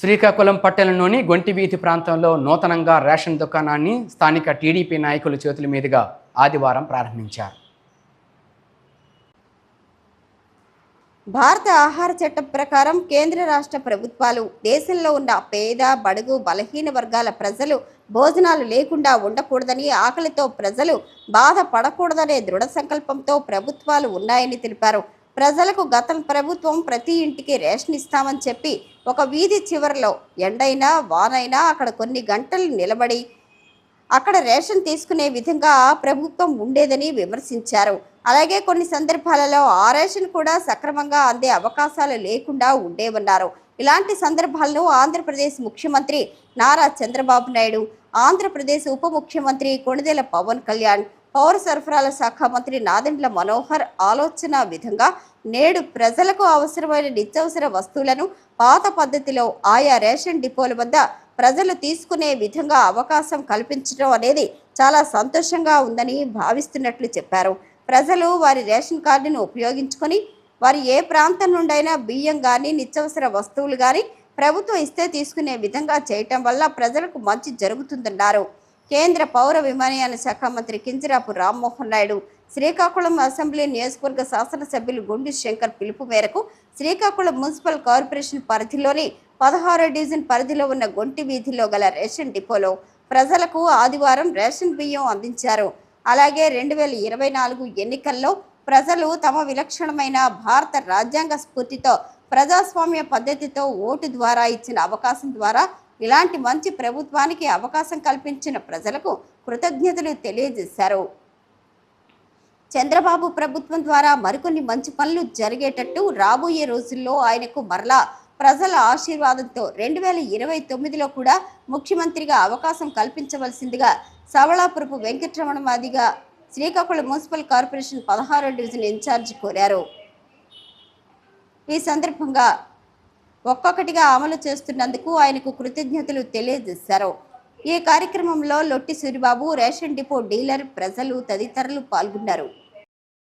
శ్రీకాకుళం పట్టణంలోని గొంటి వీధి ప్రాంతంలో నూతనంగా రేషన్ దుకాణాన్ని స్థానిక టీడీపీ నాయకుల చేతుల మీదుగా ఆదివారం ప్రారంభించారు. భారత ఆహార చట్టం ప్రకారం కేంద్ర రాష్ట్ర ప్రభుత్వాలు దేశంలో ఉన్న పేద బడుగు బలహీన వర్గాల ప్రజలు భోజనాలు లేకుండా ఉండకూడదని ఆకలితో ప్రజలు బాధపడకూడదనే దృఢ సంకల్పంతో ప్రభుత్వాలు ఉన్నాయని తెలిపారు. ప్రజలకు గత ప్రభుత్వం ప్రతి ఇంటికి రేషన్ ఇస్తామని చెప్పి ఒక వీధి చివరలో ఎండైనా వానైనా అక్కడ కొన్ని గంటలు నిలబడి అక్కడ రేషన్ తీసుకునే విధంగా ప్రభుత్వం ఉండేదని విమర్శించారు. అలాగే కొన్ని సందర్భాలలో ఆ రేషన్ కూడా సక్రమంగా అందే అవకాశాలు లేకుండా ఉండేవన్నారు. ఇలాంటి సందర్భాలను ఆంధ్రప్రదేశ్ ముఖ్యమంత్రి నారా చంద్రబాబు నాయుడు ఆంధ్రప్రదేశ్ ఉప ముఖ్యమంత్రి కొణిదెల పవన్ కళ్యాణ్ పౌర సరఫరాల శాఖ మంత్రి నాదెండ్ల మనోహర్ ఆలోచన విధంగా నేడు ప్రజలకు అవసరమైన నిత్యవసర వస్తువులను పాత పద్ధతిలో ఆయా రేషన్ డిపోల వద్ద ప్రజలు తీసుకునే విధంగా అవకాశం కల్పించడం అనేది చాలా సంతోషంగా ఉందని భావిస్తున్నట్లు చెప్పారు. ప్రజలు వారి రేషన్ కార్డును ఉపయోగించుకొని వారు ఏ ప్రాంతం నుండైనా బియ్యం కానీ నిత్యవసర వస్తువులు కానీ ప్రభుత్వం ఇస్తే తీసుకునే విధంగా చేయటం వల్ల ప్రజలకు మంచి జరుగుతుందన్నారు. కేంద్ర పౌర విమానయాన శాఖ మంత్రి కింజరాపు రామ్మోహన్ నాయుడు శ్రీకాకుళం అసెంబ్లీ నియోజకవర్గ శాసనసభ్యులు గుండి శంకర్ పిలుపు మేరకు శ్రీకాకుళం మున్సిపల్ కార్పొరేషన్ పరిధిలోని పదహారో డివిజన్ పరిధిలో ఉన్న గొంటి వీధిలో గల రేషన్ డిపోలో ప్రజలకు ఆదివారం రేషన్ బియ్యం అందించారు. అలాగే రెండు వేల ఇరవై నాలుగు ఎన్నికల్లో ప్రజలు తమ విలక్షణమైన భారత రాజ్యాంగ స్ఫూర్తితో ప్రజాస్వామ్య పద్ధతితో ఓటు ద్వారా ఇచ్చిన అవకాశం ద్వారా ఇలాంటి మంచి ప్రభుత్వానికి అవకాశం కల్పించిన ప్రజలకు కృతజ్ఞతలు తెలియజేశారు. చంద్రబాబు ప్రభుత్వం ద్వారా మరికొన్ని మంచి పనులు జరిగేటట్టు రాబోయే రోజుల్లో ఆయనకు మరలా ప్రజల ఆశీర్వాదంతో రెండు వేల ఇరవై తొమ్మిదిలో కూడా ముఖ్యమంత్రిగా అవకాశం కల్పించవలసిందిగా సవళాపురపు వెంకటరమణ మాదిగా శ్రీకాకుళం మున్సిపల్ కార్పొరేషన్ పదహారో డివిజన్ ఇన్ఛార్జి కోరారు. ఈ సందర్భంగా ఒక్కొక్కటిగా అమలు చేస్తున్నందుకు ఆయనకు కృతజ్ఞతలు తెలియజేశారు. ఈ కార్యక్రమంలో Lotti Suribabu ration depot dealer ప్రజలు తదితరులు పాల్గొన్నారు.